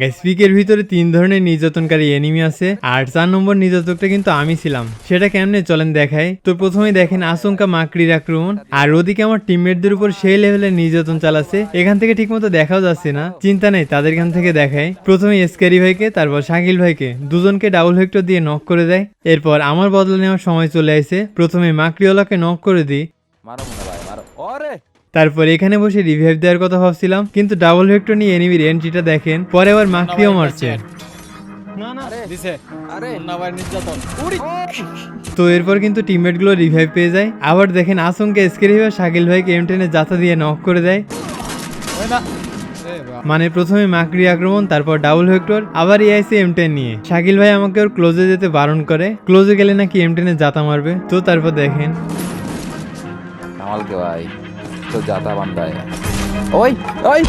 Guys পিকের ভিতরে তিন ধরনের নির্যাতনকারী এনিমি আছে, আর চার নম্বর নির্যাতকটা কিন্তু আমি ছিলাম। সেটা কেমনে চলেন দেখাই? তো প্রথমে দেখেন আশঙ্কা, মাকড়ির আক্রমণ, আর ওদিকে আমার টিমমেটদের উপর সেই লেভেলের নির্যাতন চালাচ্ছে। এখান থেকে ঠিকমতো দেখাও যাচ্ছে না, চিন্তা নেই, তাদের এখান থেকে দেখায় প্রথমে এসকারি ভাইকে, তারপর শাকিল ভাইকে, দুজনকে ডাবল হেক্টর দিয়ে নক করে দেয়। এরপর আমার বদলা নেওয়ার সময় চলে আসে, প্রথমে মাকড়িওয়ালাকে নক করে দিই। তারপর এখানে বসে রিভাইভ দেওয়ার কথা ভাবছিলাম কিন্তু ডাবল ভেক্টর নিয়ে এনিমির এন্ট্রিটা দেখেন পরে আবার মাকড়িও মারছে। তো এরপর কিন্তু টিমমেটগুলো রিভাইভ পেয়ে যায়। আবার দেখেন আসংকে স্কেরি ভাই শাকিল ভাইকে এম টেনে যাতা দিয়ে নক করে দেয়। মানে প্রথমে মাকড়ি আক্রমণ তারপর ডাবল ভেক্টর আবার এআইসি এম টেন নিয়ে। শাকিল ভাই আমাকে ওর ক্লোজে যেতে বারণ করে। ক্লোজে গেলে নাকি এম টেনে জাতা মারবে? তো তারপর দেখেন। কামাল কে ভাই? तो ज़्यादा बंदा है ओए ओए।